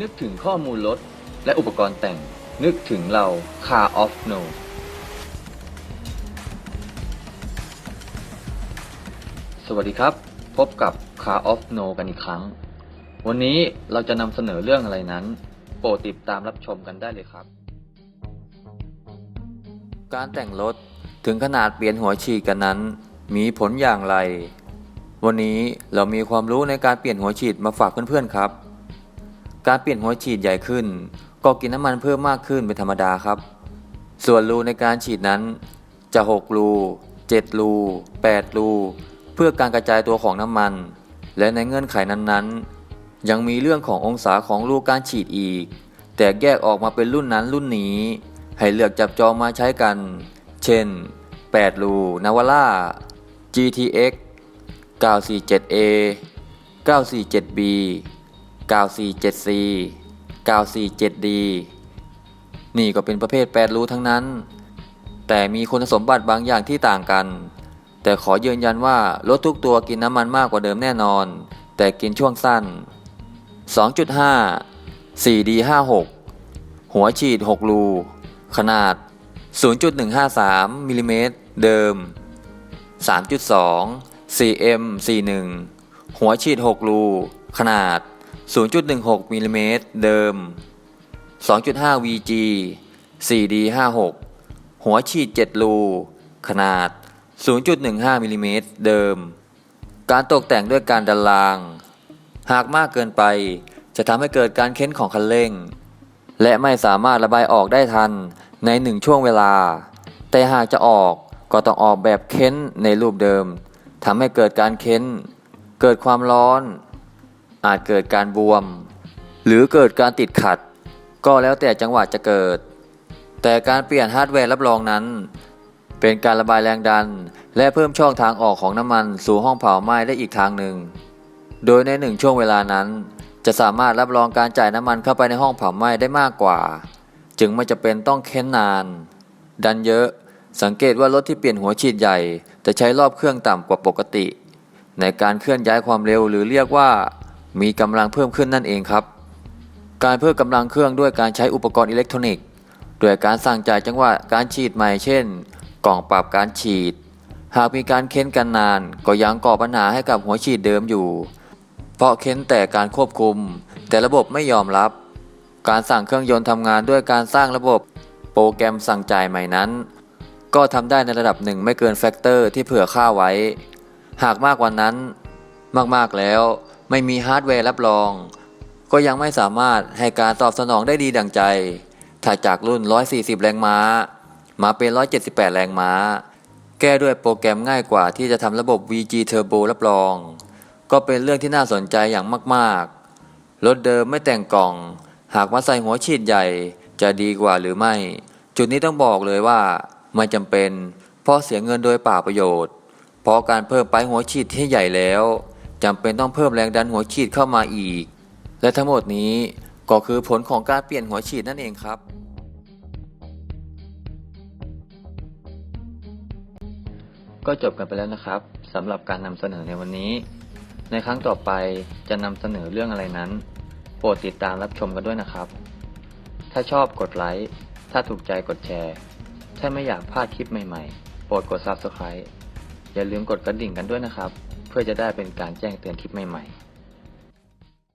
นึกถึงข้อมูลรถและอุปกรณ์แต่ง นึกถึงเรา Car of No สวัสดีครับ พบกับ Car of No กันอีกครั้ง วันนี้เราจะนำเสนอเรื่องอะไรนั้น โปรดติดตามรับชมกันได้เลยครับ การแต่งรถถึงขนาดเปลี่ยนหัวฉีดกันนั้น มีผลอย่างไร วันนี้เรามีความรู้ในการเปลี่ยนหัวฉีดมาฝากเพื่อนๆครับ การเปลี่ยนหัวฉีดใหญ่ขึ้น ก็กินน้ำมันเพิ่มมากขึ้นเป็นธรรมดาครับ ส่วนรูในการฉีดนั้นจะ 6 รู 7 รู 8 รู เพื่อการกระจายตัวของน้ำมัน และในเงื่อนไขนั้นๆ ยังมีเรื่องขององศาของรูการฉีดอีก แต่แยกออกมาเป็นรุ่นนั้นรุ่นนี้ ให้เลือกจับจองมาใช้กัน เช่น 8 รูนาวาร่า GTX 947A 947B 947C 947D นี่ก็เป็นประเภท8รูทั้งนั้น แต่มีคุณสมบัติบางอย่างที่ต่างกัน แต่ขอยืนยันว่ารถทุกตัวกินน้ำมันมากกว่าเดิมแน่นอน แต่กินช่วงสั้น 2.5 4D56 หัวฉีด 6 รู ขนาด 0.153มิลลิเมตรเดิม 3.2 4M41 หัวฉีด 6 รู ขนาด 0.16มิลลิเมตรเดิม 2.5 VG 4D56 หัวฉีด 7 รู ขนาด 0.15มิลลิเมตรเดิม การตกแต่งด้วยการดันราง หากมากเกินไป จะทำให้เกิดการเค้นของคันเร่ง และไม่สามารถระบายออกได้ทันในหนึ่งช่วงเวลา แต่หากจะออกก็ต้องออกแบบเค้นในรูปเดิมทำให้เกิดการเค้น เกิดความร้อน อาจเกิดการบวม หรือเกิดการติดขัด ก็แล้วแต่จังหวะจะเกิด แต่การเปลี่ยนฮาร์ดแวร์รับรองนั้น เป็นการระบายแรงดัน และเพิ่มช่องทางออกของน้ำมันสู่ห้องเผาไหม้ได้อีกทางหนึ่ง โดยในหนึ่งช่วงเวลานั้น จะสามารถรับรองการจ่ายน้ำมันเข้าไปในห้องเผาไหม้ได้มากกว่า จึงไม่จะเป็นต้องเค้นนาน ดันเยอะสังเกตว่ารถที่เปลี่ยนหัวฉีดใหญ่ จะใช้รอบเครื่องต่ำกว่าปกติ ในการเคลื่อนย้ายความเร็วหรือเรียกว่า มีกำลังเพิ่มขึ้นนั่นเองครับ การเพิ่มกำลังเครื่องด้วยการใช้อุปกรณ์อิเล็กทรอนิกส์ด้วยการสั่งจ่ายจังหวะการฉีดใหม่เช่น กล่องปรับการฉีด หากมีการเค้นกันนาน ก็ยังก่อปัญหาให้กับหัวฉีดเดิมอยู่ เพราะเค้นแต่การควบคุม แต่ระบบไม่ยอมรับ การสั่งเครื่องยนต์ทำงานด้วยการสร้างระบบโปรแกรมสั่งจ่ายใหม่นั้น ก็ทำได้ในระดับหนึ่งไม่เกินแฟกเตอร์ที่เผื่อค่าไว้ หากมากกว่านั้น มากๆแล้ว ไม่มีฮาร์ดแวร์รับรอง ก็ยังไม่สามารถให้การตอบสนองได้ดีดังใจ ถ้าจากรุ่น 140 แรงม้า มาเป็น 178 แรงม้า แก้ด้วยโปรแกรมง่ายกว่าที่จะทำระบบ VG Turbo รับรอง ก็เป็นเรื่องที่น่าสนใจอย่างมากๆ รถเดิมไม่แต่งกล่อง หากมาใส่หัวฉีดใหญ่จะดีกว่าหรือไม่ จุดนี้ต้องบอกเลยว่าไม่จำเป็น เพราะเสียเงินโดยเปล่าประโยชน์ เพราะการเพิ่มไปหัวฉีดที่ใหญ่แล้ว จำเป็นต้องเพิ่มแรงดันหัวฉีดเข้ามาอีก และทั้งหมดนี้ก็คือผลของการเปลี่ยนหัวฉีดนั่นเองครับ ก็จบกันไปแล้วนะครับสำหรับการนำเสนอในวันนี้ ในครั้งต่อไปจะนำเสนอเรื่องอะไรนั้น โปรดติดตามรับชมกันด้วยนะครับ ถ้าชอบกดไลค์ ถ้าถูกใจกดแชร์ ถ้าไม่อยากพลาดคลิปใหม่ๆ โปรดกด Subscribe อย่าลืมกดกระดิ่งกันด้วยนะครับ เพื่อจะได้เป็นการแจ้งเตือนคลิปใหม่ๆ